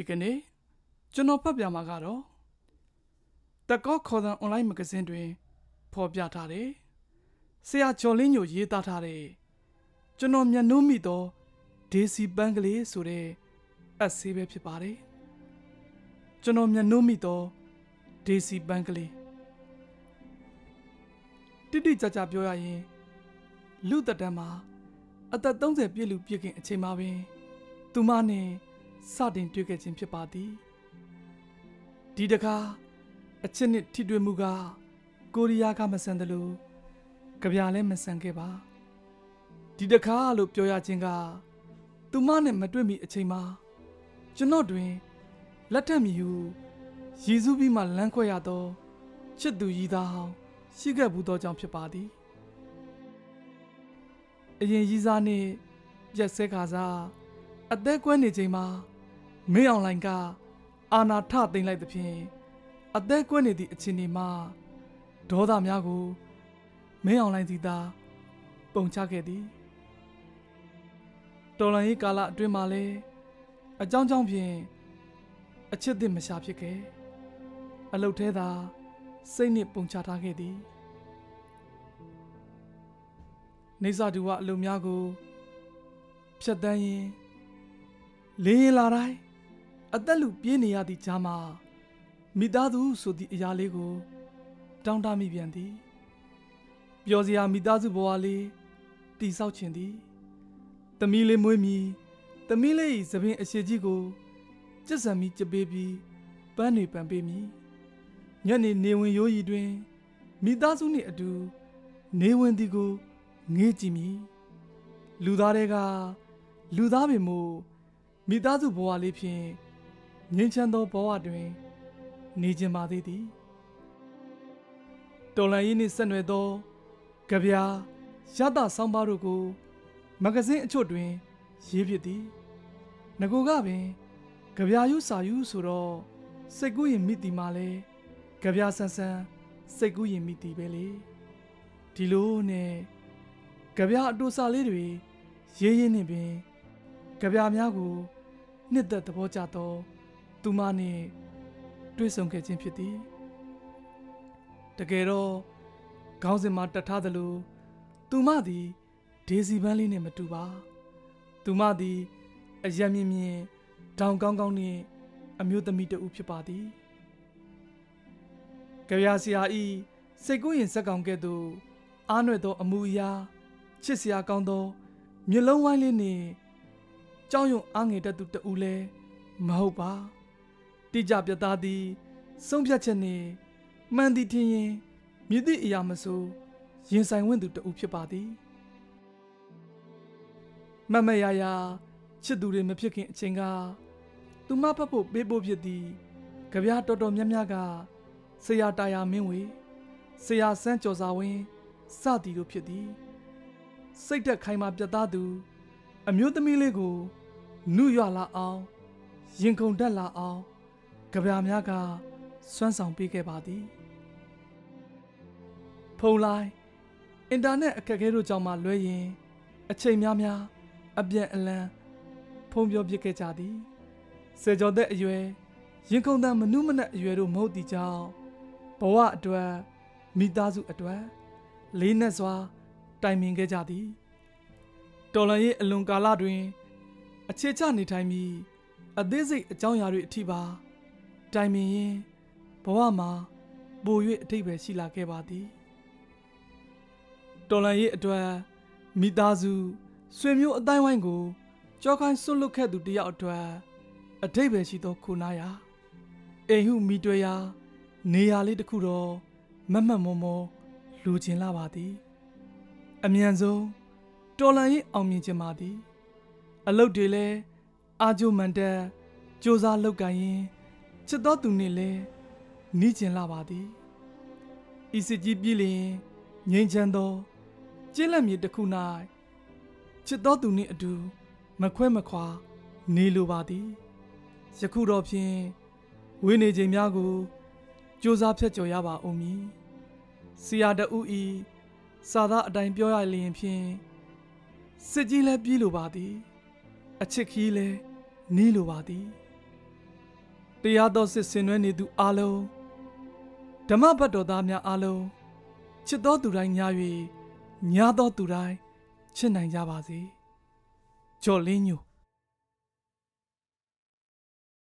ဒီကနေ့ကျွန်တော်ဖတ်ပြမှာကတော့တကောခေါ်တဲ့ online မဂဇင်းတွင် ဖော်ပြထားတယ်ဆရာကျော်လင်းညိုရေးသားထားတဲ့ကျွန်တော်မျက်နှာမိသောဒေစီပန်းကလေးဆိုတဲ့အက်ဆေးပဲဖြစ်ပါတယ်ကျွန်တော်မျက်နှာမိသောဒေစီပန်းကလေးတိတိကျကျပြောရရင်လူသက်တမ်းမှာအသက်30ပြည့်လူပြည့်ခင်အချိန်မှာပင် သူမနဲ့ စတင်တွေ့ခဲ့ခြင်းဖြစ်ပါသည်ဒီတကားအချစ်နှစ်ထိတွေ့မှုကကိုရီးယားကမဆန်တယ်လို့ကြပြလည်းမဆန်ခဲ့ပါဒီတကားလို့ပြောရခြင်းကသူမနဲ့မတွေ့မီအချိန်မှာကျွန်တော်တွင်လက်ထက်မြူရည်စူးပြီးမှလမ်းခွဲရသောချစ်သူရည်သားဟောင်းရှိခဲ့ဘူးသောကြောင့်ဖြစ်ပါသည်အရင်ရည်စားနှင့်ရက်စဲခါစားအသက်ကွဲနေချိန်မှာ မင်းအောင်လိုင်ကအာနာထသိမ့်လိုက်သဖြင့်အသက်ကွဲနေသည့်အချိန်ဒီမှာဒေါသများကိုမင်းအောင်လိုင်စီသာပုံချခဲ့သည်တော်လန်ရေးကာလအတွင်းမှာလဲအကြောင်းကြောင့်ဖြင့်အချစ်သစ်မရှာဖြစ်ခဲ့အလုတ်သေးသာစိတ်နှင့်ပုံချထားခဲ့သည်နေစာတူကအလုံများကိုဖြတ်တန်းရင်လင်းရင်လာတိုင်း အသက်လူပြေးနေရသည့်ကြားမှာမိသားစုဆိုသည့်အရာလေးကို တောင်းတမိပြန်သည်ပျော်စရာမိသားစုဘဝလေးတိဆောက်ခြင်းသည်တမီးလေးမွေးမြီတမီးလေး၏သပင်အရှိကြီးကိုကျက်ဆံမိကြပေးပြီးပန်းနေပန်ပေးမည်ညနေနေဝင်ရိုးရီတွင်မိသားစုနှင့်အတူ နေဝင်သည်ကိုငေးကြည့်မည်လူသားတွေကလူသားပင်မို့မိသားစုဘဝလေးဖြင့် ငြိမ်းချမ်းသောဘဝတွင် နေခြင်းပါသေးသည်တော်လန်ရေးနှင့်ဆက်နွယ်သောကြပြာရတဆောင်းပါးတို့ကို မဂဇင်းအချို့တွင် ရေးဖြစ်သည်ငကိုကပင်ကြပြာယူစာယူဆိုတော့စိတ်ကူးရင်မိတီမှာလဲကြပြာဆန်းဆန်းစိတ်ကူးရင်မိတီပဲလေဒီလိုနဲ့ကြပြာအတူစာလေးတွေရေးရင်းနေပင်ကြပြာများကိုနှစ်သက်သဘောကျသော သူမနှင့်တွေ့ဆုံခဲ့ခြင်းဖြစ်သည်တကယ်တော့ခေါင်းစဉ်မှာတတ်ထားသလိုသူမသည်ဒေစီပန်းလေးနဲ့မတူပါသူမသည်အယက်မြင့်မြင့်တောင်ကောင်းကောင်းနှင့်အမျိုးသမီးတဦးဖြစ်ပါသည်ကြပြဆရာဤစိတ်ကူးရင်စက်ကောင်ကဲ့သို့အားနွယ်သော အမှုအရာချစ်စရာကောင်းသောမျက်လုံးဝိုင်းလေးနှင့်ကြောင်းရွံအားငယ်တတ်သူတဦးလည်းမဟုတ်ပါ တိကျပြသားသည်ဆုံးဖြတ်ချက်နှင့်မှန်သည်ထင်ရင်မြည်သည့်အရာမဆိုရင်ဆိုင်ဝင်သူတဦးဖြစ်ပါသည်မမရရချစ်သူတွေမဖြစ်ခင်အချိန်ကသူမဖတ်ဖို့ပေးဖို့ဖြစ်သည်ကြပြားတော်တော်များများကဆရာတာယာမင်းဝေဆရာစန်းကျော်စာဝင်းစသည်တို့ဖြစ်သည်စိတ်သက်ခိုင်မာပြတ်သားသူ အမျိုးသမီးလေးကိုနုရွလာအောင်ရင်ခုန်တက်လာအောင် ကြပြားများကစွမ်းဆောင်ပေးခဲ့ပါသည်ဖုန်းလိုင်းအင်တာနက်အခက်အခဲတို့ကြောင့်မှလွဲရင် အချိန်များများအပြန့်အလန်းဖုန်းပြောပြခဲ့ကြသည်စေကျော်သက်အရွယ်ရင်ခုန်တန်မနုမနက်အရွယ်တို့မဟုတ်သည့်ကြောင့်ဘဝအတွက်မိသားစုအတွက်လေးနက်စွာ တိုင်ပင်ခဲ့ကြသည်တော်လန်ရဲ့အလွန်ကာလတွင် အခြေချနေထိုင်ပြီးအသေးစိတ်အကြောင်းအရာတွေအထိပါ တိုင်ပင်ရင်ဘဝမှာပို၍အထိပ္ပယ်ရှိလာခဲ့ပါသည်တော်လန်ရဲ့အတွက်မိသားစုဆွေမျိုးအတိုင်းဝိုင်းကိုကြောခိုင်းဆွတ်လွတ်ခဲ့သူတယောက်အတွက်အထိပ္ပယ်ရှိသောခုနာရာအိမ်ဟုမိတွေ့ရာနေရာလေးတစ်ခုတော့မတ်မတ်မောမောလူကျင်လာပါသည် အမြန်ဆုံးတော်လန်ရေးအောင်မြင်ခြင်းပါသည် အလုတ်တွေလည်းအာဂျိုမန်တက်စူးစမ်းလုပ်ကိုင်ရင် ချစ်တော်သူနှင့်လည်းနီးကျင်လာပါသည်ဤစစ်ကြီးပြည်လျင်ငြိမ်းချမ်းသောကျင်းလက်မြေတစ်ခု၌ချစ်တော်သူနှင့်အတူမခွဲမခွာနေလိုပါသည်ယခုတော့ဖြင့်ဝိနေချိန်များကိုစူးစမ်းဖြတ်ကျော်ရပါဦးမည်ဆရာတဦးဤစာသားအတိုင်းပြောရလျင်ဖြင့်စစ်ကြီးလည်းပြီးလိုပါသည် အချစ်ခီးလည်းနီးလိုပါသည် တရားတော်စစ်ဆင်နွှဲနေသူအလုံးဓမ္မဘတ်တော်သားများအလုံးချစ်တော်သူတိုင်းညာ၍ညာတော်သူတိုင်းချစ်နိုင်ကြပါစေကျော်လင်းညို